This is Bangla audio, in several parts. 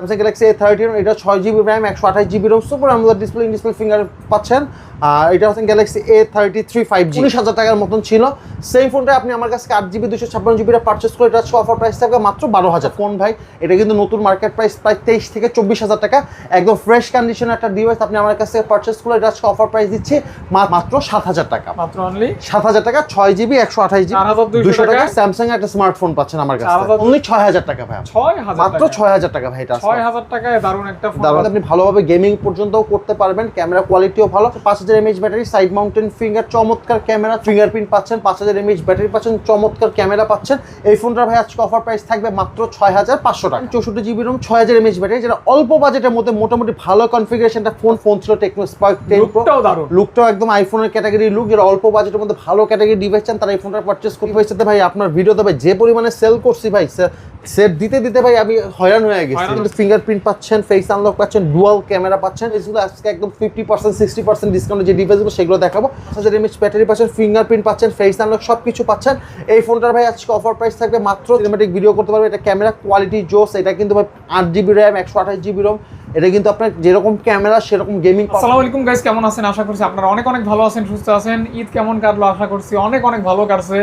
স্যামসাং গ্যালাক্সি এ থার্টিন এটা ছয় জিবি র্যাম একশো আঠাশ GB ROM super AMOLED display display finger পাচ্ছেন। আর এটা হচ্ছে Galaxy A thirty three five G উনিশ হাজার টাকার মতন ছিল। সেই ফোনটা আপনি আমার কাছে আট জিবি দুশো ছাপ্পান্ন জিবিটা পারচেস করে এটা অফার প্রাইস থাকবে মাত্র বারো হাজার। ফোন ভাই এটা কিন্তু নতুন মার্কেট প্রাইস প্রায় তেইশ থেকে চব্বিশ হাজার টাকা। একদম ফ্রেশ কন্ডিশনের একটা ডিভাইস আপনি আমার কাছে পারচেস করে এটা অফার প্রাইস দিচ্ছি মাত্র সাত হাজার টাকা। মাত্র অনলি সাত হাজার টাকা ছয় জিবি একশো আঠাশ জিবি 4200 দুশো টাকা? স্যামসাং একটা স্মার্টফোন পাচ্ছেন আমার কাছে। 4200 অনলি ছয় হাজার টাকা ভাই। ছয় হাজার মাত্র ছয় হাজার টাকা ভাই এটা ছয় হাজার টাকায় দারুণ একটা দারুণ। আপনি ভালোভাবে গেমিং পর্যন্তও করতে পারবেন ক্যামেরা কোয়ালিটিও ভালো। পাঁচ হাজার mAh battery side mounted finger চমৎকার ক্যামেরা ফিঙ্গারপ্রিন্ট পাচ্ছেন পাঁচ হাজার এমএইচ ব্যাটারি পাচ্ছেন চমৎকার ক্যামেরা পাচ্ছেন। এই ফোনটার ভাই আজকে অফার প্রাইস থাকবে মাত্র ছয় হাজার পাঁচশো টাকা। চৌষট্টি জিবি রুম ছয় হাজার এমএইচ ব্যাটারি যেটা অল্প বাজেটের মধ্যে মোটামুটি ভালো কনফিগারেশনটা ফোন ফোন ছিল টেকনো স্পার্ক টেন প্রো লুকটাও একদম আইফোনের ক্যাটাগরি লুক যেটা অল্প বাজেটের মধ্যে ভালো ক্যাটাগরি ডিভাইস চান তারা এই ফোনটা পারচেস করতে ভাই আপনার ভিডিও তবে যে পরিমাণে সেল করছি ভাই সেট দিতে দিতে ভাই আমি হয়রান হয়ে গেছি। কিন্তু ফিঙ্গারপ্রিন্ট পাচ্ছেন ফেস আনলক পাচ্ছেন ডুয়াল ক্যামেরা পাচ্ছেন এগুলো আজকে একদম fifty percent sixty percent discount যে ডিভাইসগুলো সেগুলো দেখাবো। হাজার এমএচ ব্যাটারি পাচ্ছেন ফিঙ্গারপ্রিন্ট পাচ্ছেন ফেস আনলক সব কিছু পাচ্ছেন। এই ফোনটার ভাই আজকে অফার প্রাইস থাকবে মাত্র সিনেমাটিক ভিডিও করতে পারবে। এটা ক্যামেরা কোয়ালিটি জোস এটা কিন্তু ভাই আট জিবি র্যাম একশো আঠাশ জিবি রোম এটা কিন্তু আপনার যেরকম ক্যামেরা সেরকম গেমিং আসসালামু আলাইকুম গাইস কেমন আছেন? আশা করছি আপনারা অনেক অনেক ভালো আছেন সুস্থ আছেন। ঈদ কেমন কাটলো? আশা করছি অনেক অনেক ভালো কাটছে।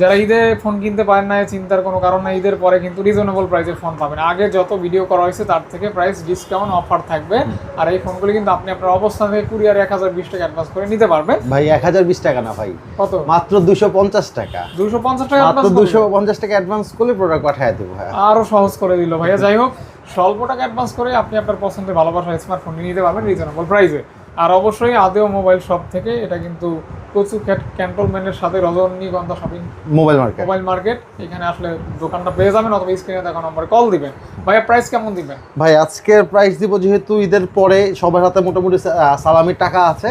যারা ঈদে ফোন কিনতে পারেন না চিন্তার কোনো কারণ নাই ঈদের পরে কিন্তু রিজনেবল প্রাইসে ফোন পাবেন। আগে যত ভিডিও করা হয়েছে তার থেকে প্রাইস ডিসকাউন্ট অফার থাকবে। আর এই ফোনগুলি কিন্তু আপনি আপনার অবস্থান থেকে কুরিয়ার এক হাজার বিশ টাকা অ্যাডভান্স করে নিতে পারবেন। ভাই এক হাজার বিশ টাকা না ভাই। কত? মাত্র দুশো পঞ্চাশ টাকা। দুশো পঞ্চাশ টাকা মাত্র দুশো পঞ্চাশ টাকা অ্যাডভান্স করলে প্রোডাক্ট পাঠিয়ে দেবো হ্যাঁ আরও সহজ করে দিল ভাইয়া। যাই হোক স্বল্প টাকা অ্যাডভান্স করে আপনি আপনার পছন্দের ভালোবাসা স্মার্টফোন নিতে পারবেন রিজনেবল প্রাইসে আর অবশ্যই আদেও মোবাইল শপ থেকে এটা কিন্তু কচু ক্যান্টনমেন্টের সাথে Rajanigandha shopping mobile market. Mobile market এখানে আসলে দোকানটা পেয়ে যাবেন অথবা স্ক্রিনে দেখা নম্বরে কল দিবেন। ভাইয়া প্রাইস কেমন দিবেন? ভাই আজকের প্রাইস দিব যেহেতু ঈদের পরে সবার হাতে মোটামুটি সালামির টাকা আছে।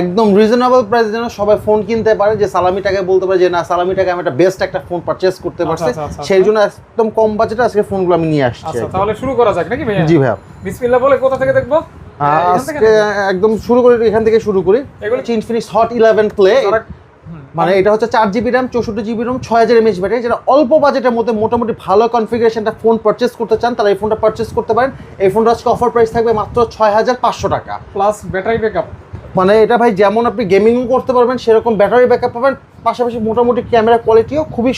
একদম রিজনেবল প্রাইস যেন সবাই ফোন কিনতে পারে যে সালামি টাকায় বলতে পারে যে না সালামি টাকায় আমি একটা বেস্ট একটা ফোন পারচেস করতে আচ্ছা, পারছি। আচ্ছা, আচ্ছা, সেই জন্য একদম কম বাজেটে আজকে ফোনগুলো আমি নিয়ে আসছি আচ্ছা তাহলে শুরু করা যাক নাকি ভাইয়া? জি ভাইয়া। বিসমিল্লাহ বলে কোথা থেকে দেখব? আজকে একদম শুরু করি এখান থেকে শুরু করি। এগুলো ইনফিনিক্স হট ইলেভেন প্লে মানে এটা হচ্ছে চার জিবি র্যাম চৌষট্টি জিবি রোম ছয় হাজার এমএচ ব্যাটারি যেটা অল্প বাজেটের মধ্যে মোটামুটি ভালো কনফিগারেশনটা ফোন পারচেস করতে চান তারা এই ফোনটা পারচেস করতে পারেন। এই ফোনটা আজকে অফার প্রাইস থাকবে মাত্র ছয় হাজার পাঁচশো টাকা। প্লাস ব্যাটারি ব্যাকআপ মানে এটা ভাই যেমন আপনি গেমিংও করতে পারবেন সেরকম ব্যাটারি ব্যাকআপ পাবেন। পাশাপাশি মোটামুটি ক্যামেরা কোয়ালিটিও খুবই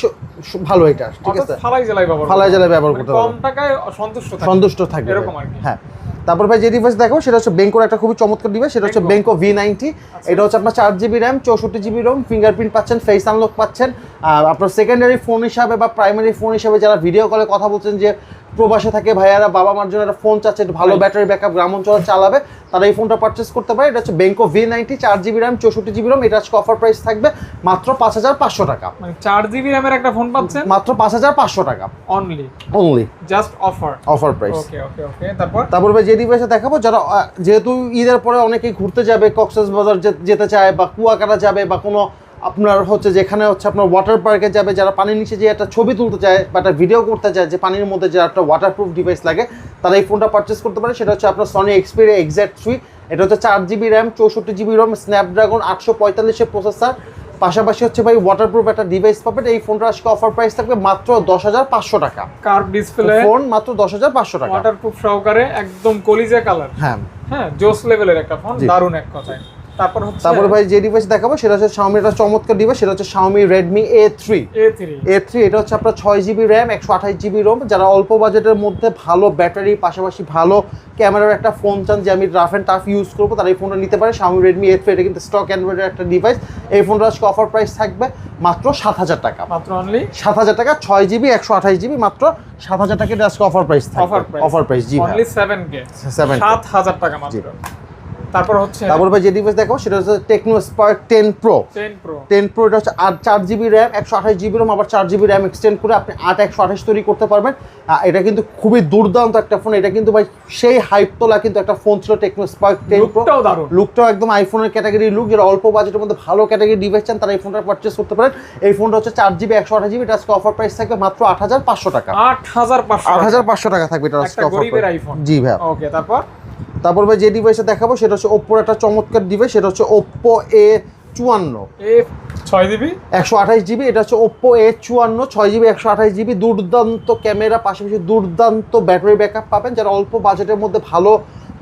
ভালো এটা ঠিক আছে? ফালাই জেলায় ব্যবহার ফালাই করতে জেলায় ব্যবহার মানে করতে কম টাকায় সন্তুষ্ট থাকে। সন্তুষ্ট থাকবে এরকম আর কি। হ্যাঁ। তারপর ভাই যে ডিভাইস দেখো সেটা হচ্ছে বেঙ্কোর একটা খুবই চমৎকার ডিভাইস সেটা হচ্ছে। বেঙ্কো ভি নাইনটি এটা হচ্ছে আপনার চার জিবি র্যাম চৌষট্টি জিবি রোম ফিঙ্গারপ্রিন্ট পাচ্ছেন ফেস আনলক পাচ্ছেন। আর আপনার সেকেন্ডারি ফোন হিসাবে বা প্রাইমারি ফোন হিসাবে যারা ভিডিও কলে কথা বলছেন যে প্রবাসে থাকে ভাইয়ারা বাবা মার জন্য একটা ফোন চাচ্ছে একটু ভালো. ব্যাটারি ব্যাকআপ গ্রাম অঞ্চলে চালাবে তারা এই ফোনটা পারচেস করতে পারে। এটা হচ্ছে বেঙ্কো ভি নাইনটি চার জিবি র্যাম চৌষট্টি জিবি রোম এটা আজকে অফার প্রাইস থাকবে মাত্র পাঁচ হাজার পাঁচশো টাকা। মানে চার জিবি র্যামের একটা ফোন পাচ্ছেন? মাত্র পাঁচ হাজার পাঁচশো টাকা। Only only just offer offer price okay okay okay তারপর? তারপর ভাই যে ডিভাইসে দেখাবো যারা যেহেতু ঈদের পরে অনেকেই ঘুরতে যাবে কক্সেস বাজার যেতে চায় বা কুয়াকাটা যাবে বা কোনো আপনার হচ্ছে যেখানে হচ্ছে আপনার ওয়াটার পার্কে যাবে যারা পানির নিচে যে একটা ছবি তুলতে চায় বা একটা ভিডিও করতে চায় যে পানির মধ্যে যে একটা ওয়াটারপ্রুফ ডিভাইস লাগে তারা এই ফোনটা পারচেস করতে পারে। সেটা হচ্ছে আপনার সনি এক্সপিরিয়া এক্সাক্ট থ্রি এটা হচ্ছে চার জিবি র্যাম চৌষট্টি জিবি রম স্ন্যাপড্রাগন আটশো পঁয়তাল্লিশের প্রসেসর পাশাপাশি হচ্ছে ভাই ওয়াটারপ্রুফ একটা ডিভাইস পাবেন। এই ফোনটা আজকে অফার প্রাইস থাকবে মাত্র দশ হাজার পাঁচশো টাকা। কার্ভ ডিসপ্লে ফোন মাত্র দশ হাজার পাঁচশো টাকা। ওয়াটারপ্রুফ সহকারে একদম কলিজা কালার হ্যাঁ। হ্যাঁ জোস লেভেলের একটা ফোন দারুণ এক কথায়। তারপর হচ্ছে তারপরে ভাই যে ডিভাইস দেখাবো সেটা হচ্ছে Xiaomi একটা চমৎকার ডিভাইস সেটা হচ্ছে Xiaomi Redmi A3 A3 A3 এটা হচ্ছে আপনার ছয় জিবি র্যাম একশো আঠাশ জিবি রোম যারা অল্প বাজেটের মধ্যে ভালো ব্যাটারি পাশাপাশি ভালো ক্যামেরার একটা ফোন চান যে আমি রাফ অ্যান্ড টাফ ইউজ করব তারা এই ফোনটা নিতে পারে। Xiaomi Redmi A3 এটা কিন্তু স্টক অ্যান্ড্রয়েডের একটা ডিভাইস এই ফোনটা আজকে অফার প্রাইস থাকবে মাত্র সাত হাজার টাকা। মাত্র অনলি সাত হাজার টাকা ছয় জিবি একশো আঠাশ জিবি মাত্র সাত হাজার টাকা এটা আজকে অফার প্রাইস থাকবে। অফার প্রাইস জি অনলি 7k 7K 7000 টাকা মাত্র। তারপর হচ্ছে তারপর ভাই যে ডিভাইস দেখাবো সেটা হচ্ছে Tecno Spark ten pro 10 pro ten pro এটা হচ্ছে আট চার জিবি র্যাম একশো আঠাশ জিবি রোম আবার চার জিবি র্যাম এক্সটেন্ড করে আপনি আট একশো আঠাশ তৈরি করতে পারবেন। এটা কিন্তু খুবই দুর্দান্ত একটা ফোন এটা কিন্তু ভাই সেই হাইপ তোলা কিন্তু একটা ফোন ছিল টেকনো স্পার্ক টেন প্রো লুকটাও দারুণ। লুকটাও একদম আইফোনের ক্যাটাগরি লুক যেটা অল্প বাজেটের মধ্যে ভালো ক্যাটাগরি ডিভাইস চান তারা এই ফোনটা পারচেস করতে পারেন। এই ফোনটা হচ্ছে চার জিবি একশো আঠাশ জিবি এটা আজকে অফার প্রাইস থাকবে মাত্র আট হাজার পাঁচশো টাকা। 8500 আট হাজার পাঁচশো টাকা থাকবে এটা আজকে অফার জি ভাই ওকে তারপর? তারপর ভাই যে ডিভাইসে দেখাবো সেটা হচ্ছে ওপ্পোর একটা চমৎকার ডিভাইস সেটা হচ্ছে ওপ্পো এ চুয়ান্ন। এ ছয় জিবি একশো আঠাশ জিবি এটা হচ্ছে ওপ্পো এ চুয়ান্ন ছয় জিবি একশো আঠাশ জিবি দুর্দান্ত ক্যামেরা পাশাপাশি দুর্দান্ত ব্যাটারি ব্যাকআপ পাবেন। যারা অল্প বাজেটের মধ্যে ভালো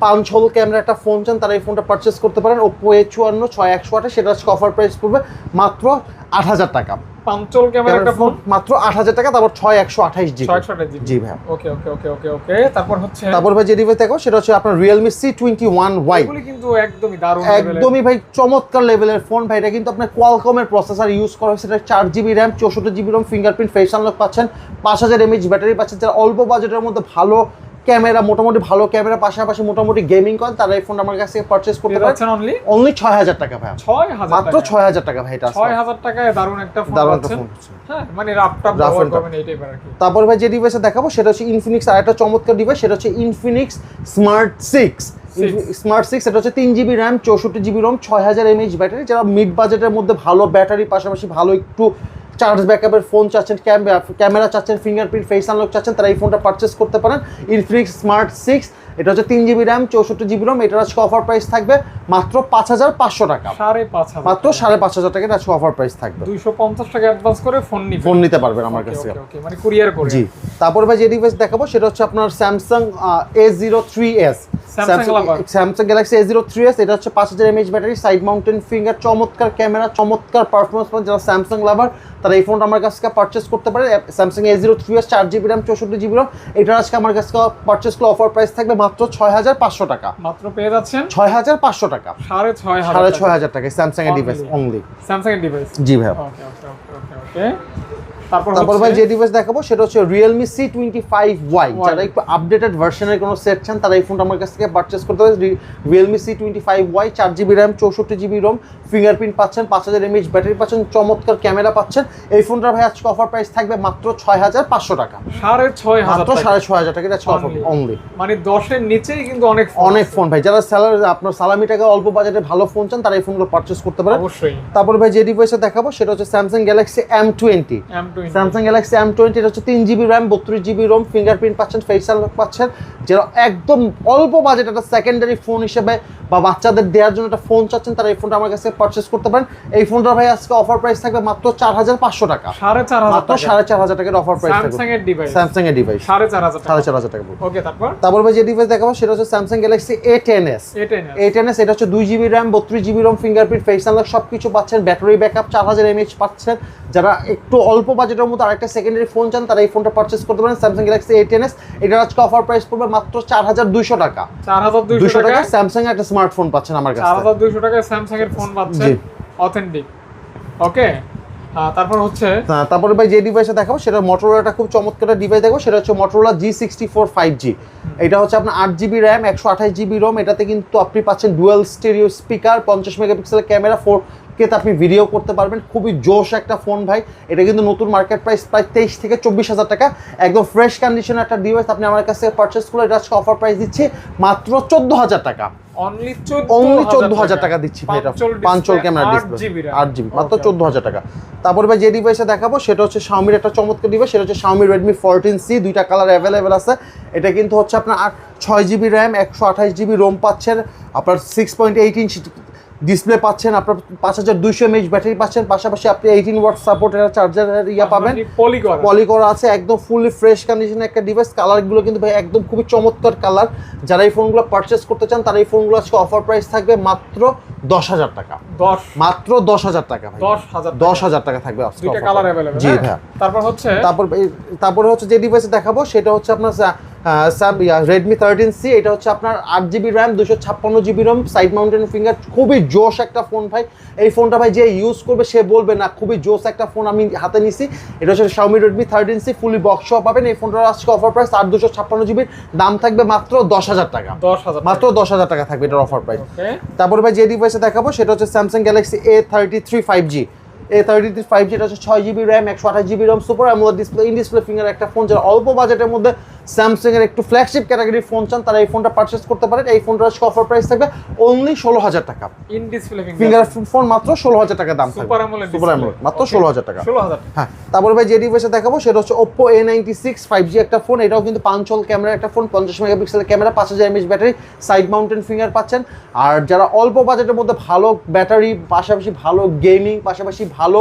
পাঁচ হল ক্যামেরা একটা ফোন চান তারা এই ফোনটা পারচেস করতে পারেন। ওপ্পো এ চুয়ান্ন ছয় একশো আঠাশ সেটা হচ্ছে অফার প্রাইস পড়বে মাত্র আট হাজার টাকা। পাঞ্চল ক্যামেরা একটা ফোন মাত্র আট হাজার টাকা তারপর ছয় একশো আঠাশ জিবি। ছয় জিবি। জি ভাই। Okay okay okay okay okay. তারপর হচ্ছে তারপর ভাই যে ডিভাইস দেখো সেটা হচ্ছে আপনার ওয়ান ওয়াই এগুলি কিন্তু একদমই দারুণ একদমই ভাই চমৎকার লেভেলের ফোন ভাই। এটা কিন্তু আপনার কোয়ালকমের প্রসেসর ইউজ করা হয়েছে। এটা চার জিবি র্যাম চৌষট্টি GB ROM fingerprint face unlock পাচ্ছেন। পাঁচ হাজার এমএইচ ব্যাটারি পাচ্ছেন। যারা অল্প বাজেটের মধ্যে ভালো ক্যামেরা মোটামুটি ভালো ক্যামেরা পাশাপাশি মোটামুটি গেমিং করেন তারা এই ফোনটা আমার কাছ থেকে পারচেস করতে যাচ্ছেন অনলি অনলি ছয় হাজার টাকা ভাই। ছয় হাজার মাত্র। ছয় হাজার টাকা ভাই এটা ছয় হাজার টাকায় দারুণ একটা ফোন দারুণ একটা ফোন হ্যাঁ মানে Rough ব্যবহার। করবেন এই টাইপের আর কি। তারপর ভাই যে ডিভাইসে দেখাবো সেটা হচ্ছে ইনফিনিক্স আর একটা চমৎকার ডিভাইস সেটা হচ্ছে Infinix Smart six Smart six এটা হচ্ছে তিন জিবি র্যাম চৌষট্টি জিবি রম ছয় হাজার এমএইচ ব্যাটারি যারা মিড বাজেটের মধ্যে ভালো ব্যাটারি পাশাপাশি ভালো একটু চার্জ ব্যাকআপের ফোন চাচ্ছেন ক্যামেরা চাচ্ছেন ফিঙ্গারপ্রিন্ট ফেস আনলক চাচ্ছেন তারা এই ফোনটা পারচেস করতে পারেন। ইনফিনিক্স স্মার্ট সিক্স এটা হচ্ছে তিন জিবি র্যাম চৌষট্টি জিবি রম এটার আজকে অফার প্রাইস থাকবে মাত্র পাঁচ হাজার পাঁচশো টাকা। সাড়ে পাঁচ মাত্র সাড়ে পাঁচ হাজার টাকা আজকে অফার প্রাইস থাকবে। দুইশো পঞ্চাশ টাকা অ্যাডভান্স করে ফোন নিবেন ফোন নিতে পারবেন আমার কাছে। মানে কুরিয়ার করে। জি। তারপর ভাই যে ডিভাইস দেখাবো সেটা হচ্ছে আপনার Samsung A zero three S Samsung Galaxy A zero three S এটা হচ্ছে পাঁচ হাজার mAh battery side mountain finger চমৎকার ক্যামেরা চমৎকার পারফরমেন্স যারা স্যামসাং লাভার তারা এই ফোনটা আমার কাছ থেকে পারচেস করতে পারে। Samsung A zero three S চার জিবি র্যাম চৌষট্টি জিবি র্যাম এটার আজকে আমার কাছ থেকে পারচেস করলে অফার প্রাইস থাকবে মাত্র ছয় হাজার পাঁচশো টাকা। মাত্র পেয়ে যাচ্ছেন? ছয় হাজার পাঁচশো টাকা। সাড়ে ছয় হাজার সাড়ে ছয় হাজার টাকা স্যামসাং এর ডিভাইস অনলি স্যামসাং এর ডিভাইস জি ভাই। ওকে ওকে ওকে তারপর ভাই যে ডিভাইস দেখাবো সেটা হচ্ছে। যারা একটু আপডেটেড ভার্সনের কোনো সেট চান তারা এই ফোনটা আমার কাছ থেকে করতে রোম ফিঙ্গারপ্রিন্ট পাচ্ছেন ব্যাটারি পাচ্ছেন চমৎকার ক্যামেরা পাচ্ছেন। এই ফোনটার ভাই আজকে অফার প্রাইস থাকবে মাত্র ছয় হাজার পাঁচশো টাকা। সাড়ে ছয় হাজার মাত্র টাকা। আজকে অফার। অনলি মানে দশের নিচেই কিন্তু অনেক অনেক ফোন ভাই। যারা স্যালারি আপনার সালামি টাকা অল্প বাজেটে ভালো ফোন চান তারা এই ফোনগুলো পারচেস করতে পারেন। অবশ্যই। তারপর ভাই যে ডিভাইসে দেখাবো সেটা হচ্ছে Samsung Galaxy M twenty Samsung Galaxy M twenty এটা হচ্ছে তিন জিবি র্যাম বত্রিশ জিবি রোম ফিঙ্গারপ্রিন্ট পাচ্ছেন ফেস আনলক পাচ্ছেন। যেটা একদম অল্প বাজেট একটা সেকেন্ডারি ফোন হিসেবে বা বাচ্চাদের দেওয়ার জন্য একটা ফোন চাচ্ছেন তারা এই ফোনটা আমার কাছে পারচেস করতে পারেন। এই ফোনটার ভাই আজকে অফার প্রাইস থাকবে মাত্র চার হাজার পাঁচশো টাকা। সাড়ে চার হাজার মাত্র সাড়ে চার হাজার টাকার অফার প্রাইস থাকবে। স্যামসাং এর ডিভাইস স্যামসাং এর ডিভাইস সাড়ে চার হাজার সাড়ে টাকা চার হাজার টাকা ওকে তারপর? তারপর ভাই যে ডিভাইস দেখাবো সেটা হচ্ছে Samsung Galaxy A ten S A ten S এটা হচ্ছে দুই জিবি র্যাম বত্রিশ GB ROM fingerprint face unlock সব কিছু পাচ্ছেন। ব্যাটারি ব্যাকআপ চার হাজার এমএইচ পাচ্ছেন। যারা একটু অল্প বাজেটের মধ্যে আরেকটা সেকেন্ডারি ফোন চান তারা এই ফোনটা পারচেস করতে পারেন। Samsung Galaxy A ten S এটার আজকে অফার প্রাইস পড়বে মাত্র চার হাজার দুইশো টাকা। চার হাজার দুইশো টাকা টাকা স্যামসাং এর একটা স্মার্টফোন পাচ্ছেন আমার চার কাছে হাজার দুইশো টাকায় স্যামসাং এর ফোন পাচ্ছেন অথেন্টিক ওকে তারপর হচ্ছে হ্যাঁ, তারপরে ভাই যে ডিভাইসে দেখাবো সেটা মোটরোলাটা খুব চমৎকার ডিভাইস দেখাবো। সেটা হচ্ছে Motorola G sixty four five G এটা হচ্ছে আপনার আট জিবি র্যাম একশো আঠাশ জিবি রোম এটাতে কিন্তু আপনি পাচ্ছেন ডুয়েল স্টেরিও স্পিকার পঞ্চাশ মেগাপিক্সেলের ক্যামেরা ফোর কেতে আপনি ভিডিও করতে পারবেন। খুবই জোশ একটা ফোন ভাই। এটা কিন্তু নতুন মার্কেট প্রাইস প্রায় তেইশ থেকে চব্বিশ হাজার টাকা। একদম ফ্রেশ কন্ডিশনের একটা ডিভাইস আপনি আমার কাছে পারচেস করলে এটা আজকে অফার প্রাইস দিচ্ছি মাত্র চোদ্দ হাজার টাকা। অনলি চোদ্দ হাজার টাকা। দিচ্ছি এটা। পাঁচল ক্যামেরা ডিসপ্লে আট জিবি মাত্র চোদ্দ হাজার টাকা। তারপর ভাই যে দেখাবো সেটা হচ্ছে শাওমির একটা চমৎকার ডিভাইস সেটা হচ্ছে শাওমি রেডমি ফোরটিন সি দুইটা কালার অ্যাভেলেবেল আছে। এটা কিন্তু হচ্ছে আপনার ছয় জিবি র্যাম একশো আঠাশ জিবি রোম পাচ্ছেন। আপনার six point eight inch display পাচ্ছেন আপনার পাঁচ হাজার দুইশো এমএইচ ব্যাটারি পাচ্ছেন পাশাপাশি আপনি এইটিন ওয়াট সাপোর্টের চার্জার ইয়া পাবেন। পলি করা আছে। একদম ফুললি ফ্রেশ কন্ডিশনের একটা ডিভাইস কালারগুলো কিন্তু ভাই একদম খুবই চমৎকার কালার যারা এই ফোনগুলো পারচেস করতে চান তারা এই ফোনগুলো আজকে অফার প্রাইস থাকবে মাত্র দশ হাজার টাকা। দশ। মাত্র দশ হাজার টাকা দশ হাজার টাকা। থাকবে জি ভাইয়া তারপর হচ্ছে? তারপর তারপরে হচ্ছে যে ডিভাইসে দেখাবো সেটা হচ্ছে আপনার রেডমি থার্টিন সি এটা হচ্ছে আপনার আট জিবি র্যাম দুশো ছাপ্পান্ন GB ROM side mountain finger খুবই জোশ একটা ফোন ভাই। এই ফোনটা ভাই যে ইউজ করবে সে বলবে না খুবই জোশ একটা ফোন আমি হাতে নিছি। এটা হচ্ছে Xiaomi Redmi thirteen C fully box পাবেন। এই ফোনটার আজকে অফার প্রাইস আট দুশো ছাপ্পান্ন জিবির দাম থাকবে মাত্র দশ হাজার টাকা। দশ হাজার মাত্র দশ হাজার টাকা থাকবে এটার অফার প্রাইস তারপর ভাই যে ডিভাইসে দেখাবো সেটা হচ্ছে Samsung Galaxy A thirty three five G A thirty three five G এটা হচ্ছে ছয় জিবি র্যাম একশো আঠাশ GB RAM super display in display finger একটা ফোন যারা অল্প বাজেটের মধ্যে স্যামসাং এর একটু ফ্ল্যাগশিপ ক্যাটাগরির ফোন চান তারা এই ফোনটা পারচেস করতে পারেন। এই ফোনটার অফার প্রাইস থাকবে অনলি ষোলো হাজার টাকা। ইন ডিসপ্লে ফিঙ্গার ফোন মাত্র ষোলো হাজার টাকা দাম থাকবে। সুপার অ্যামোলেড সুপার অ্যামোলেড মাত্র ষোলো হাজার টাকা। ষোলো হাজার হ্যাঁ তারপরে ভাই যে ডিভাইসে দেখাবো সেটা হচ্ছে Oppo A ninety six five G একটা ফোন এটাও কিন্তু পাঁচল ক্যামেরা একটা ফোন পঞ্চাশ মেগাপিক্সেলের ক্যামেরা পাঁচ হাজার mAh battery side mountain finger পাচ্ছেন। আর যারা অল্প বাজেটের মধ্যে ভালো ব্যাটারি পাশাপাশি ভালো গেমিং পাশাপাশি ভালো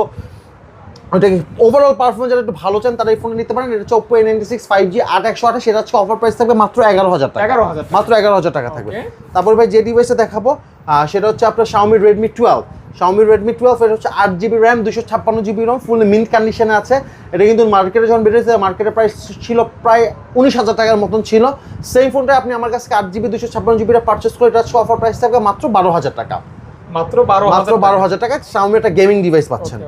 ওটাকে ওভারঅল পারফরমেন্স যারা একটু ভালো চান তারা এই ফোনে নিতে পারেন। এটা হচ্ছে Oppo A ninety six five G আট একশো আঠাশ সেটা হচ্ছে অফার প্রাইস থাকবে মাত্র এগারো হাজার টাকা। 11,000 টাকা। মাত্র এগারো হাজার টাকা থাকবে। তারপর ভাই যে ডিভাইসে দেখাবো সেটা হচ্ছে আপনার Xiaomi Redmi twelve Xiaomi Redmi twelve এটা হচ্ছে আট জিবি র্যাম দুশো ছাপ্পান্ন জিবি রম ফুল মিন্ট কন্ডিশনে আছে। এটা কিন্তু মার্কেটে যখন বেরিয়েছে মার্কেটের প্রাইস ছিল প্রায় উনিশ হাজার টাকার মতন ছিল। সেই ফোনটা আপনি আমার কাছে আট জিবি দুশো ছাপ্পান্ন জিবিটা পারচেস করে এটা অফার প্রাইস থাকবে মাত্র বারো হাজার টাকা। মাত্র বারো মাত্র বারো হাজার টাকা শাওমি একটা গেমিং ডিভাইস পাচ্ছেন।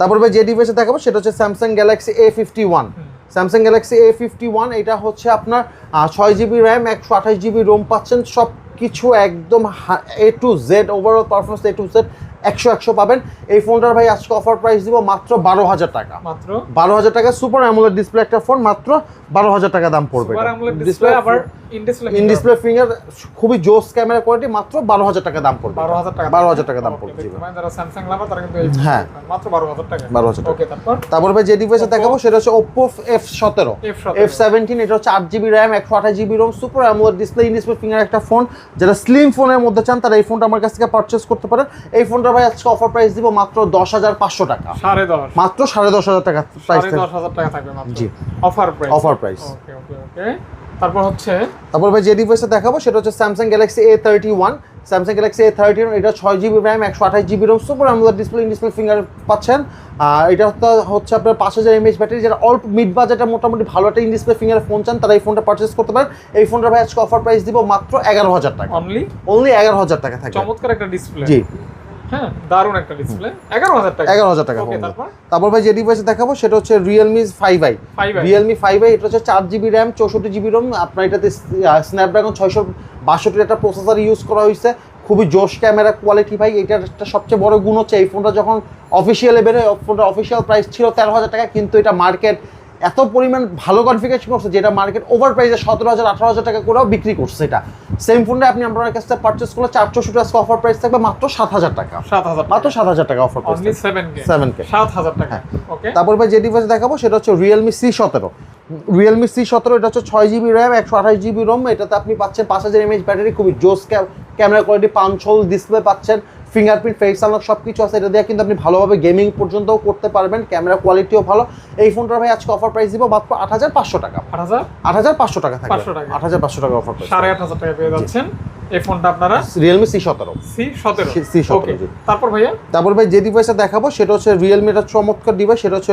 তারপর ভাই যে ডিভাইসে দেখাবো সেটা হচ্ছে Samsung Galaxy A fifty one Samsung Galaxy A fifty one এটা হচ্ছে আপনার ছয় জিবি র্যাম একশো আঠাশ জিবি রোম পাচ্ছেন। সব কিছু একদম A to Z overall performance A to Z একশো একশো পাবেন। এই ফোনটার ভাই আজকে অফার প্রাইস দিব মাত্র বারো হাজার টাকা। মাত্র? বারো হাজার টাকা সুপার অ্যামোলেড ডিসপ্লে একটা ফোন মাত্র বারো হাজার টাকা দাম পড়বে। ডিসপ্লে আবার ইন ডিসপ্লে ফিঙ্গার খুবই জোস ক্যামেরা কোয়ালিটি মাত্র বারো হাজার টাকা দাম পড়বে। বারো হাজার টাকা। বারো হাজার টাকা দাম পড়বে জি ভাই। যারা স্যামসাং লাভার তারা কিন্তু হ্যাঁ। মাত্র বারো হাজার টাকা। 12,000 টাকা। তারপর? ভাই যে ডিভাইসে দেখাবো সেটা হচ্ছে ওপ্পো এফ সতেরো। এফ সেভেন্টিন এটা হচ্ছে আট জিবি র্যাম একশো আঠাশ GB ROM super AMOLED display in display finger একটা ফোন যারা স্লিম ফোনের মধ্যে চান তারা এই ফোনটা আমার কাছ থেকে পারচেস করতে পারেন। এই ফোনটা ভাই আজকে অফার প্রাইস দিব মাত্র দশ হাজার পাঁচশো টাকা। সাড়ে দশ। মাত্র সাড়ে দশ হাজার টাকা প্রাইস দশ হাজার টাকা থাকবে জি। Offer price offer price okay okay okay তারপর হচ্ছে তারপর ভাই যে ডিভাইসটা দেখাবো সেটা হচ্ছে Samsung Galaxy A thirty one Samsung Galaxy A thirty one এটা ছয় জিবি র্যাম একশো আঠাশ GB ROM super AMOLED display display finger পাচ্ছেন। আর এটা হচ্ছে- আপনার পাঁচ হাজার এমএইচ ব্যাটারি যারা অল্প মিড বাজেটে মোটামুটি ভালো একটা ইন ডিসপ্লে ফিঙ্গার ফোন চান তারা এই ফোনটা পারচেস করতে পারেন। এই ফোনটা ভাই আজকে অফার প্রাইস দিব মাত্র এগারো হাজার টাকা। অনলি অনলি এগারো হাজার টাকা থাকবে। চমৎকার একটা ডিসপ্লে জি। হ্যাঁ দারুণ একটা ডিসপ্লে এগারো হাজার টাকা। তারপর? তারপর ভাই যে ডিভাইসে দেখাবো সেটা হচ্ছে Realme five i 5i Realme five i এটা হচ্ছে চার জিবি র্যাম চৌষট্টি জিবি রোম আপনার এটাতে একটা প্রসেসর ইউজ করা হয়েছে। খুবই জোশ ক্যামেরা কোয়ালিটি ভাই। এটার একটা সবচেয়ে বড় গুণ হচ্ছে এই ফোনটা যখন অফিসিয়ালে বেরোয় ফোনটা অফিসিয়াল প্রাইস ছিল তেরো হাজার টাকা কিন্তু এটা মার্কেট এত পরিমাণ ভালো কনফিগারেশন করছে যেটা মার্কেট ওভার প্রাইসে সতেরো হাজার আঠারো হাজার টাকা করেও বিক্রি করছে এটা। সেম ফোনটা আপনি আপনার কাছ থেকে পারচেস করলে চার চৌষট্টি আজকে অফার প্রাইস থাকবে মাত্র সাত হাজার টাকা। সাত হাজার মাত্র সাত হাজার টাকা অফার প্রাইস সেভেন কে সাত হাজার টাকা। হ্যাঁ। তারপর ভাই যে ডিভাইস দেখাবো সেটা হচ্ছে রিয়েলমি সি সতেরো। রিয়েলমি সি সতেরো এটা হচ্ছে ছয় জিবি র্যাম একশো আঠাশ জিবি রোম এটাতে আপনি পাচ্ছেন পাঁচ হাজার এমএইচ ব্যাটারি খুবই জোস camera quality punch hole display পাচ্ছেন। ফিঙ্গারপ্রিন্ট ফেস আনলক সব কিছু আছে এটা দিয়ে কিন্তু আপনি ভালোভাবে গেমিং পর্যন্তও করতে পারবেন ক্যামেরা কোয়ালিটিও ভালো। এই ফোনটার ভাই আজকে অফার প্রাইস দিব মাত্র আট হাজার পাঁচশো টাকা। আট হাজার? আট হাজার পাঁচশো টাকা থাকবে। আট হাজার পাঁচশো টাকা অফার প্রাইস সাড়ে আট হাজার টাকা পেয়ে যাচ্ছেন। এই ফোনটা আপনারা রিয়েলমি সি সতেরো সি C17 তারপর ভাইয়া? তারপর ভাই যে ডিভাইসটা দেখাবো সেটা হচ্ছে চমৎকার ডিভাইস সেটা হচ্ছে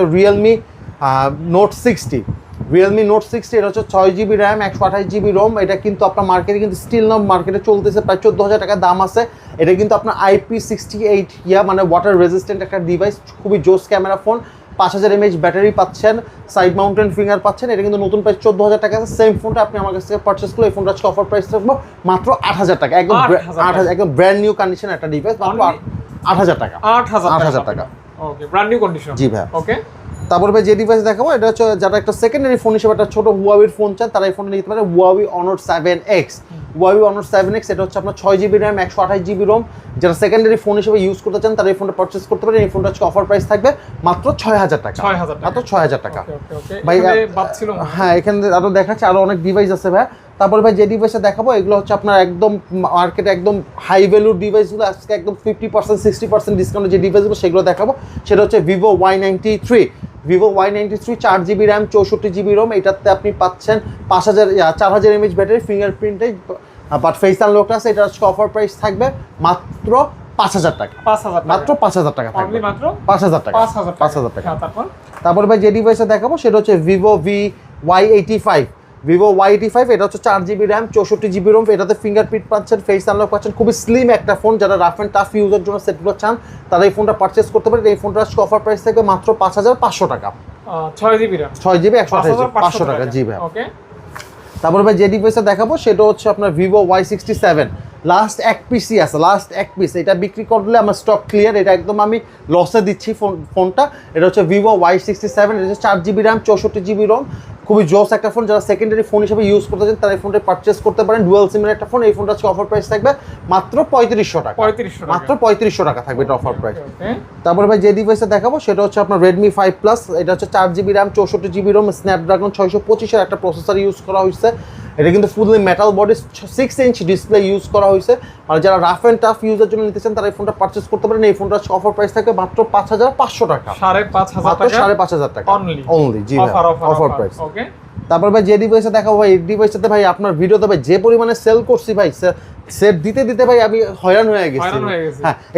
এটা হচ্ছে ছয় জিবি র্যাম একশো আঠাশ জিবি রোম এটা কিন্তু আপনার মার্কেটে কিন্তু স্টিল নাম মার্কেটে চলতেছে প্রায় চোদ্দ হাজার টাকা দাম আছে। এটা কিন্তু আপনার আইপি সিক্সটি এইট ইয়া মানে ওয়াটার রেজিস্ট্যান্ট একটা ডিভাইস খুবই জোস ক্যামেরা ফোন পাঁচ হাজার এমএইচ ব্যাটারি পাচ্ছেন সাইড মাউন্টেন ফিঙ্গার পাচ্ছেন এটা কিন্তু নতুন প্রাইস চোদ্দ হাজার টাকা আছে সেম ফোনটা আপনি আমার কাছ থেকে পারচেস করলে এই ফোনটা আজকে অফার প্রাইস থাকব মাত্র আট হাজার টাকা একদম আট হাজার একদম ব্র্যান্ড নিউ কন্ডিশন একটা ডিভাইস মাত্র আট হাজার টাকা। আট হাজার আট হাজার টাকা। ওকে ব্র্যান্ড নিউ কন্ডিশন জি ভাইয়া। ওকে তারপর ভাই যে ডিভাইস দেখাবো এটা হচ্ছে যারা একটা সেকেন্ডারি ফোন হিসেবে একটা ছোট হুয়াবির ফোন চান তারা এই ফোনটা নিতে পারে হুয়াবি অনর সেভেন এক্স হুয়াবি অনর সেভেন এক্স এটা হচ্ছে আপনার ছয় জিবি র্যাম একশো আঠাশ জিবি রোম যারা সেকেন্ডারি ফোন হিসেবে ইউজ করতে চান তারা এই ফোনটা পারচেস করতে পারেন। এই ফোনটা হচ্ছে অফার প্রাইস থাকবে মাত্র ছয় হাজার টাকা। 6,000 টাকা। মাত্র ছয় হাজার টাকা। ভাই হ্যাঁ এখানে আরও দেখাচ্ছে আরও অনেক ডিভাইস আছে ভাই। তারপর ভাই যে ডিভাইসে দেখাবো এগুলো হচ্ছে আপনার একদম মার্কেটে একদম হাই ভ্যালুর ডিভাইসগুলো আজকে একদম ফিফটি পার্সেন্ট সিক্সটি পার্সেন্ট ডিসকাউন্টে যে ডিভাইসগুলো সেগুলো দেখাবো। সেটা হচ্ছে Vivo Y ninety three Vivo Y ninety three চার জিবি র্যাম চৌষট্টি জিবি রোম এটাতে আপনি পাচ্ছেন পাঁচ হাজার চার হাজার এমএইচ ব্যাটারি ফিঙ্গারপ্রিন্টে বাট ফেস আনলকটা আছে এটা আজকে অফার প্রাইস থাকবে মাত্র পাঁচ হাজার টাকা। পাঁচ হাজার মাত্র পাঁচ হাজার টাকা থাকবে। মাত্র পাঁচ হাজার টাকা। পাঁচ হাজার পাঁচ হাজার টাকা। হ্যাঁ, তারপর? তারপর ভাই যে ডিভাইসে দেখাবো সেটা হচ্ছে Vivo V Y eighty five Vivo Y eighty five এটা হচ্ছে চার জিবি র্যাম চৌষট্টি জিবি রোম এটাতে ফিঙ্গারপ্রিন্ট পাচ্ছেন ফেস আনলক পাচ্ছেন। খুবই স্লিম একটা ফোন যারা রাফ অ্যান্ড টাফ ইউজের জন্য সেটগুলো চান তারা এই ফোনটা পারচেস করতে পারেন। এই ফোনটা অফার প্রাইস থাকবে মাত্র পাঁচ হাজার পাঁচশো টাকা। ছয় জিবি র্যাম ছয় জিবি একশো আঠাশ পাঁচশো টাকা জি ভাই ওকে তারপর ভাই যে ডিভাইসটা দেখাবো সেটা হচ্ছে আপনার Vivo Y sixty seven last এক পিসই আছে লাস্ট এক পিস এটা বিক্রি করলে আমার স্টক ক্লিয়ার এটা একদম আমি লসে দিচ্ছি ফোন ফোনটা এটা হচ্ছে ভিভো ওয়াই সিক্সটি সেভেন এটা হচ্ছে চার জিবি র্যাম চৌষট্টি জিবি রোম খুবই জোস একটা ফোন যারা সেকেন্ডারি ফোন হিসেবে ইউজ করতে চান তারা এই ফোনটা পারচেস করতে পারেন। ডুয়েল সিমের একটা ফোন এই ফোনটা আজকে অফার প্রাইস থাকবে মাত্র পঁয়ত্রিশশো টাকা। পঁয়ত্রিশশো মাত্র পঁয়ত্রিশশো টাকা থাকবে এটা অফার প্রাইস তারপরে ভাই যে ডিভাইসটা দেখাবো সেটা হচ্ছে আপনার রেডমি ফাইভ প্লাস এটা হচ্ছে চার জিবি র্যাম চৌষট্টি জিবি রোম স্ন্যাপড্রাগন ছয়শো পঁচিশের একটা প্রসেসর ইউজ করা হয়েছে। এটা কিন্তু fully metal body six inch display use করা হয়েছে। আর যারা রাফ অ্যান্ড টাফ ইউজের জন্য নিতে চান তারা এই ফোনটা পারচেস করতে পারেন। এই ফোনটা অফার প্রাইস থাকে মাত্র পাঁচ হাজার পাঁচশো টাকা। সাড়ে পাঁচ হাজার টাকা সাড়ে পাঁচ হাজার টাকা। Only? অনলি জি অফার প্রাইস ওকে তারপর ভাই যে ডিভাইসে দেখাবো ভাই এই ডিভাইসটাতে ভাই আপনার ভিডিওতে ভাই যে পরিমাণে সেল করছি ভাই সেট দিতে দিতে ভাই আমি হয়রান হয়ে গেছি। হয়ে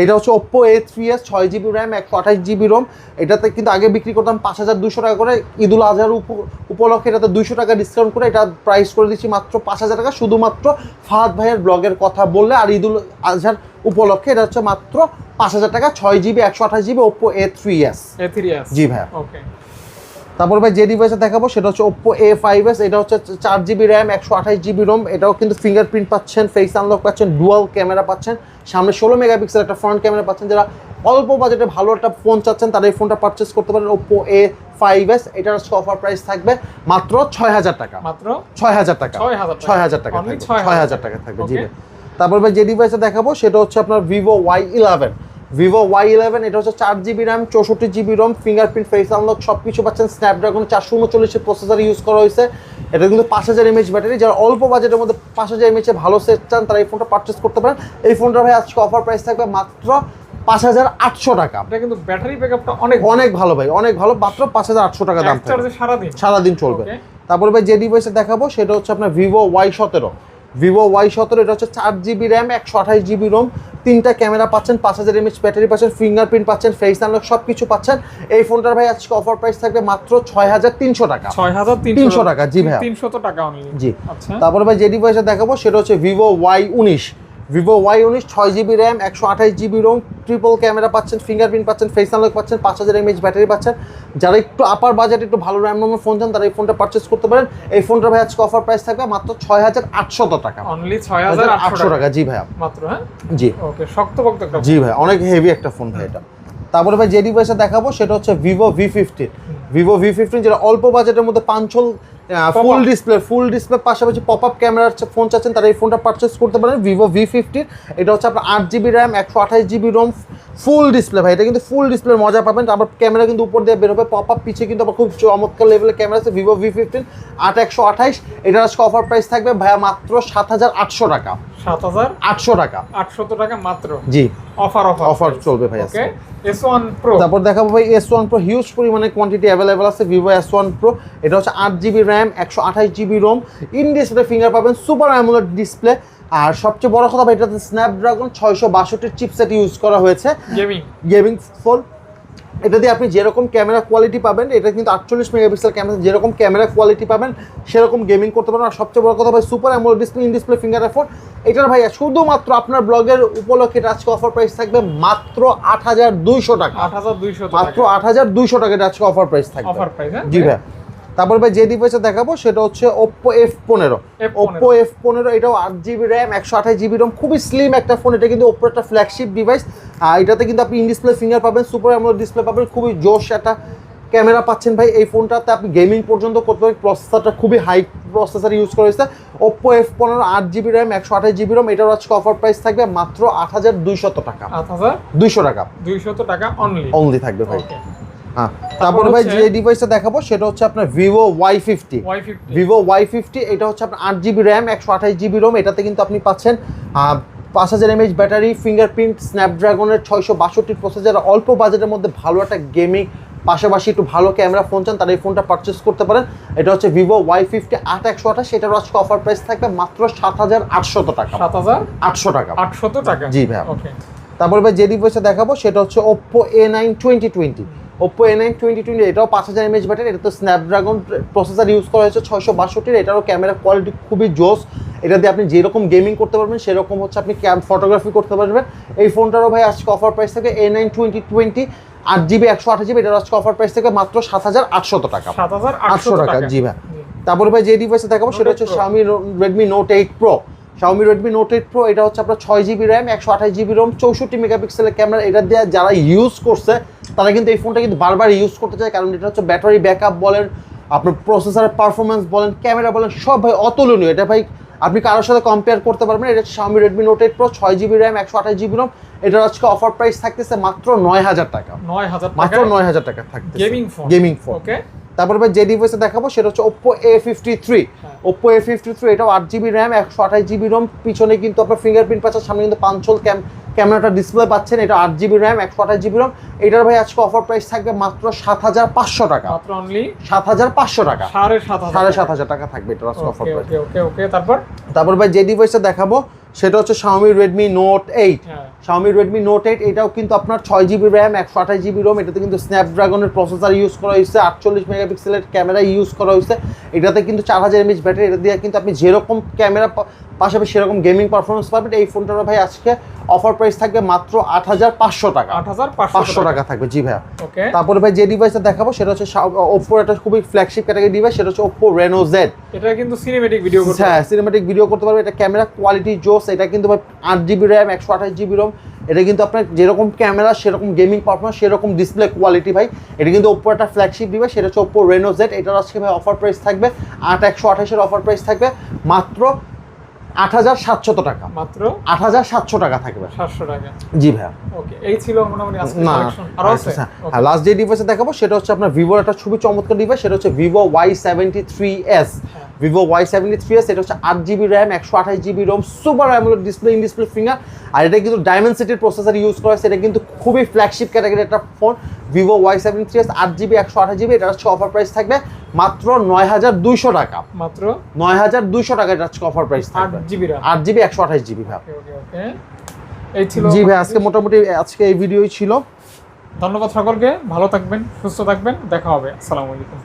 এটা হচ্ছে ওপ্পো এ থ্রি এস ছয় জিবি র্যাম একশো আঠাশ জিবি রোম এটাতে কিন্তু আগে বিক্রি করতাম পাঁচ হাজার দুশো টাকা করে। ঈদুল আজহার উপ- উপলক্ষে এটাতে দুইশো টাকা ডিসকাউন্ট করে এটা প্রাইস করে দিচ্ছি মাত্র পাঁচ হাজার টাকা। শুধুমাত্র ফাহাদ ভাইয়ের ব্লগের কথা বললে আর ঈদুল আজহার উপলক্ষে এটা হচ্ছে মাত্র পাঁচ হাজার টাকা ছয় জিবি একশো আঠাশ GB Oppo A three S A three S জি ভাইয়া। ওকে তারপর ভাই যে ডিভাইসে দেখাবো সেটা হচ্ছে ওপ্পো এ ফাইভ এস এটা হচ্ছে চার জিবি র্যাম একশো আঠাশ জিবি রোম এটাও কিন্তু ফিঙ্গারপ্রিন্ট পাচ্ছেন ফেস আনলক পাচ্ছেন ডুয়াল ক্যামেরা পাচ্ছেন। সামনে ষোলো মেগাপিক্সেল একটা ফ্রন্ট ক্যামেরা পাচ্ছেন যারা অল্প বাজেটে ভালো একটা ফোন চাচ্ছেন তারা এই ফোনটা পারচেস করতে পারেন ওপ্পো এ ফাইভ এস এটার অফার প্রাইস থাকবে মাত্র ছয় হাজার টাকা। মাত্র? ছয় হাজার টাকা। 6,000 টাকা। ছয় হাজার টাকা Only থাকবে। 6,000 ছয় হাজার টাকা। থাকবে জি. তারপর ভাই যে ডিভাইসে দেখাবো সেটা হচ্ছে আপনার Vivo Y eleven Vivo Y eleven এটা হচ্ছে চার জিবি র্যাম চৌষট্টি GB ROM fingerprint face unlock সব কিছু পাচ্ছেন স্ন্যাপড্রাগন চারশো উনচল্লিশের প্রসেসর ইউজ করা হয়েছে। এটা কিন্তু পাঁচ হাজার এমএচ ব্যাটারি যারা অল্প বাজেটের মধ্যে পাঁচ হাজার এমএচে ভালো সেট চান তারা এই ফোনটা পারচেস করতে পারেন। এই ফোনটার ভাই আজকে অফার প্রাইস থাকবে মাত্র পাঁচ হাজার আটশো টাকা। এটা কিন্তু ব্যাটারি ব্যাকআপটা অনেক অনেক ভালো ভাই অনেক ভালো মাত্র পাঁচ হাজার আটশো টাকা দাম সারাদিন? সারাদিন চলবে। তারপরে ভাই যে ডিভাইসে দেখাবো সেটা হচ্ছে আপনার ভিভো ওয়াই সতেরো। ভিভো ওয়াই সতেরো এটা হচ্ছে চার জিবি র্যাম একশো আঠাশ জিবি রোম তিনটা ক্যামেরা পাচ্ছেন পাঁচ হাজার এমএচ ব্যাটারি পাচ্ছেন ফিঙ্গারপ্রিন্ট পাচ্ছেন ফেস আনলক সব কিছু পাচ্ছেন। এই ফোনটার ভাই আজকে অফার প্রাইস থাকবে মাত্র ছয় হাজার তিনশো টাকা। ছয় হাজার 300 টাকা, জি ভাই তিনশো টাকা জি। আচ্ছা। তারপরে ভাই যে পয়সা দেখাবো সেটা হচ্ছে ভিভো ওয়াই উনিশ। ভিভো ওয়াই উনিশ ছয় জিবি র্যাম একশো আঠাশ জিবি রোম ট্রিপল ক্যামেরা পাচ্ছেন ফিঙ্গারপ্রিন্ট পাচ্ছেন ফেস আনলক পাচ্ছেন পাঁচ হাজার এমএচ ব্যাটারি পাচ্ছেন। যারা একটু আপার বাজেট একটু ভালো র্যাম নম্বর ফোন চান তারা এই ফোনটা পারচেস করতে পারেন। এই ফোনটার ভাই আজকে অফার প্রাইস থাকবে মাত্র ছয় হাজার আটশত টাকা। অনলি ছয় হাজার আটশো টাকা জি ভাইয়া মাত্র হ্যাঁ? জি। ওকে শক্তপোক্ত একটা জি ভাই অনেক হেভি একটা ফোন ভাই এটা। তারপরে ভাই যে ডিভাইসে দেখাবো সেটা হচ্ছে Vivo V fifteen Vivo V fifteen যেটা অল্প বাজেটের মধ্যে punch hole full display full display পাশাপাশি পপ আপ ক্যামেরার ফোন চাচ্ছেন তারা এই ফোনটা পারচেস করতে পারেন ভিভো ভি ফিফটির এটা হচ্ছে আপনার আট জিবি র্যাম একশো আঠাশ জিবি রোম ফুল ডিসপ্লে ভাই এটা কিন্তু ফুল ডিসপ্লে মজা পাবেন আবার ক্যামেরা কিন্তু উপর দিয়ে বেরোবে পপ আপ পিছিয়ে কিন্তু আবার খুব চমৎকার লেভেলের ক্যামেরা আছে ভিভো ভি ফিফটিন আট একশো আঠাইশ এটার আজকে অফার প্রাইস থাকবে ভাইয়া মাত্র সাত হাজার আটশো টাকা। সাত হাজার আটশো টাকা। আটশত টাকা মাত্র। জি। অফার অফার অফার চলবে ভাই আজকে। এস ওয়ান প্রো তারপর দেখাবো ভাই এস ওয়ান প্রো হিউজ পরিমাণে কোয়ান্টিটি অ্যাভেলেবেল আছে ভিভো এস ওয়ান প্রো এটা হচ্ছে আট জিবি র্যাম একশো আঠাশ GB ROM in display finger পাবেন সুপার অ্যামুলেট ডিসপ্লে আর সবচেয়ে বড় কথা ভাই এটাতে স্ন্যাপড্রাগন ছয়শো বাষট্টির চিপসেট ইউজ করা হয়েছে। গেমিং গেমিং ফোন এটা দিয়ে আপনি যেরকম ক্যামেরা কোয়ালিটি পাবেন এটা কিন্তু আটচল্লিশ মেগাপিক্সেল ক্যামেরা যেরকম ক্যামেরা কোয়ালিটি পাবেন সেরকম গেমিং করতে পারবেন। আর সবচেয়ে বড় কথা ভাই super AMOLED display in display finger phone এটার ভাই শুধুমাত্র আপনার ব্লগের উপলক্ষে আজকে অফার প্রাইস থাকবে মাত্র আট হাজার দুইশো টাকা। আট হাজার দুইশো মাত্র আট হাজার দুইশো টাকা আজকে অফার প্রাইস থাকবে। অফার প্রাইস হ্যাঁ? জি ভাই। তারপর ভাই যে ডিভাইসে দেখাবো সেটা হচ্ছে ওপ্পো এফ পনেরো। F15 ওপ্পো এফ পনেরো এটাও আট জিবি র্যাম একশো আঠাশ জিবি রোম খুবই স্লিম একটা ফোন এটা কিন্তু ওপ্পো একটা ফ্ল্যাগশিপ ডিভাইস আর এটাতে কিন্তু আপনি ইন ডিসপ্লে ফিঙ্গার পাবেন সুপার অ্যামোলেড ডিসপ্লে পাবেন খুবই জোশ একটা ক্যামেরা পাচ্ছেন ভাই এই ফোনটাতে আপনি গেমিং পর্যন্ত করতে পারেন প্রসেসরটা খুবই হাই প্রসেসর ইউজ করা হয়েছে। ওপ্পো এফ পনেরো আট জিবি র্যাম একশো আঠাশ জিবি রোম এটার আজকে অফার প্রাইস থাকবে মাত্র আট হাজার দুইশত টাকা। আট হাজার দুইশো টাকা। দুইশত টাকা অনলি অনলি থাকবে ভাই। হ্যাঁ। তারপরে ভাই যে ডিভাইসটা দেখাবো সেটা হচ্ছে আপনার Vivo Y fifty Vivo Y fifty এটা হচ্ছে আপনার আট জিবি র্যাম একশো আঠাশ জিবি রোম এটাতে কিন্তু আপনি পাচ্ছেন পাঁচ হাজার এমএইচ ব্যাটারি ফিঙ্গারপ্রিন্ট স্ন্যাপড্রাগনের ছয়শো বাষট্টি প্রসেসর অল্প বাজেটের মধ্যে ভালো একটা গেমিং পাশাপাশি একটু ভালো ক্যামেরা ফোন চান তারা এই ফোনটা পারচেস করতে পারেন। এটা হচ্ছে ভিভো ওয়াই ফিফটি আট একশো আঠাশ এটার আজকে অফার প্রাইস থাকবে মাত্র সাত হাজার আটশত টাকা। সাত হাজার আটশো টাকা। আটশত টাকা? জি। ওকে তারপরে ভাই যে ডিভাইসে দেখাবো সেটা হচ্ছে Oppo A nine twenty twenty Oppo A nine twenty twenty এটাও পাঁচ হাজার এমএচ ব্যাটারি এটা তো স্ন্যাপড্রাগন প্রসেসার ইউজ করা হয়েছে ছয়শো বাষট্টির এটারও ক্যামেরা কোয়ালিটি খুবই জোস। এটা দিয়ে আপনি যেরকম গেমিং করতে পারবেন সেরকম হচ্ছে আপনি ক্যাম ফটোগ্রাফি করতে পারবেন। এই ফোনটারও ভাই আজকে অফার প্রাইস থেকে এ নাইন টোয়েন্টি টোয়েন্টি আট জিবি একশো আঠাশ জিবি এটার আজকে অফার প্রাইস থেকে মাত্র সাত হাজার আটশত টাকা। সাত হাজার আটশো টাকা জি ভাই। তারপরে ভাই যে ডিভাইসে দেখাবো সেটা হচ্ছে 8 Pro। Xiaomi Redmi Note eight Pro Xiaomi Redmi Note 8 Pro এটা হচ্ছে আপনার ছয় জিবি র্যাম একশো আঠাশ জিবি রোম চৌষট্টি মেগাপিক্সেলের ক্যামেরা এটা দিয়ে যারা ইউজ করছে তারা কিন্তু এই ফোনটা কিন্তু বারবার ইউজ করতে চায় কারণ এটা হচ্ছে ব্যাটারি ব্যাকআপ বলেন আপনার প্রসেসরের পারফরমেন্স বলেন ক্যামেরা বলেন সব ভাই অতুলনীয়। এটা ভাই আপনি কারোর সাথে কম্পেয়ার করতে পারবেন না। এটা হচ্ছে Xiaomi Redmi Note 8 Pro ছয় জিবি র্যাম একশো আঠাশ জিবি রোম এটার আজকে অফার প্রাইস থাকতেছে মাত্র নয় হাজার টাকা। নয় হাজার মাত্র নয় হাজার টাকা থাকতেছে। Gaming phone gaming phone okay তারপরে ভাই যে ডিভাইসে দেখাবো সেটা হচ্ছে Oppo A fifty three Oppo A fifty three এটাও আট জিবি র্যাম একশো আঠাশ জিবি রোম পিছনে কিন্তু আপনার ফিঙ্গারপ্রিন্ট পাচ্ছেন সামনে কিন্তু পাঁচশোল ক্যাম ক্যামেরাটা ডিসপ্লে পাচ্ছেন এটা আট জিবি র্যাম একশো আঠাশ জিবি রোম এটার ভাই আজকে অফার প্রাইস থাকবে মাত্র সাত হাজার পাঁচশো টাকা। মাত্র অনলি সাত হাজার পাঁচশো টাকা। সাড়ে সাত হাজার সাড়ে সাত হাজার টাকা থাকবে এটার আজকে offer okay price okay okay okay তারপর? তারপর ভাই যে ডিভাইসটা দেখাবো সেটা হচ্ছে Xiaomi Redmi Note 8 হ্যাঁ। Xiaomi Redmi Note 8 এটাও কিন্তু আপনার ছয় জিবি র্যাম একশো আঠাশ জিবি রোম এটাতে কিন্তু স্ন্যাপড্রাগনের প্রসেসর ইউজ করা হয়েছে আটচল্লিশ মেগাপিক্সেলের ক্যামেরা ইউজ করা হয়েছে। এটাতে কিন্তু চার হাজার এমএচ ব্যাটারি এটা দিয়ে কিন্তু আপনি যেরকম ক্যামেরা পাশাপাশি সেরকম গেমিং পারফরমেন্স পাবেন। এই ফোনটারও ভাই আজকে অফার প্রাইস থাকবে মাত্র আট হাজার পাঁচশো টাকা। আট হাজার পাঁচশো টাকা। থাকবে জি ভাইয়া। ওকে তারপরে ভাই যে ডিভাইসটা দেখাবো সেটা হচ্ছে ওপ্পোর একটা খুবই ফ্ল্যাগশিপ ক্যাটাগরি ডিভাইস সেটা হচ্ছে ওপ্পো রেনো জেড এটা কিন্তু সিনেমেটিক ভিডিও করতে হ্যাঁ সিনেমেটিক ভিডিও করতে পারবে এটা ক্যামেরা কোয়ালিটি জোস এটা কিন্তু ভাই আট জিবি র্যাম একশো আঠাশ জিবি রোম এটা কিন্তু আপনার যেরকম ক্যামেরা সেরকম গেমিং পারফরমেন্স সেরকম ডিসপ্লে কোয়ালিটি ভাই। এটা কিন্তু ওপ্পো একটা ফ্ল্যাগশিপ ডিভাইস সেটা হচ্ছে ওপো রেনো জেড এটার আজকে ভাই অফার প্রাইস থাকবে আট একশো আঠাশের অফার প্রাইস থাকবে মাত্র আট হাজার সাতশত টাকা। মাত্র? আট হাজার সাতশো টাকা থাকবে। সাতশো টাকা। জি ভাইয়া। ওকে এই ছিল মোটামুটি না আরও আছে? Okay. হ্যাঁ লাস্ট যে ডিভাইসে দেখাবো সেটা হচ্ছে আপনার ভিভোর একটা খুবই চমৎকার ডিভাইস সেটা হচ্ছে Vivo Y seventy three S. Vivo Y seventy three S এটা হচ্ছে আট জিবি র্যাম একশো আঠাশ GB ROM super AMOLED display in display finger আর এটা কিন্তু ডায়মন্ড সিটির প্রসেসর ইউজ করা হয়েছে এটা কিন্তু খুবই ফ্ল্যাগশিপ ক্যাটাগরি একটা phone Vivo Y seven three S আট জিবি একশো আঠাশ জিবি এটা হচ্ছে অফার প্রাইস থাকবে মাত্র নয় হাজার দুইশো টাকা। মাত্র? নয় হাজার দুইশো টাকা এটা হচ্ছে অফার প্রাইস আট জিবি আট জিবি একশো আঠাশ জিবি ওকে এই ছিল জি ভাই আজকে মোটামুটি আজকে এই ভিডিওই ছিল। ধন্যবাদ সকলকে ভালো থাকবেন সুস্থ থাকবেন দেখা হবে আসসালামু আলাইকুম।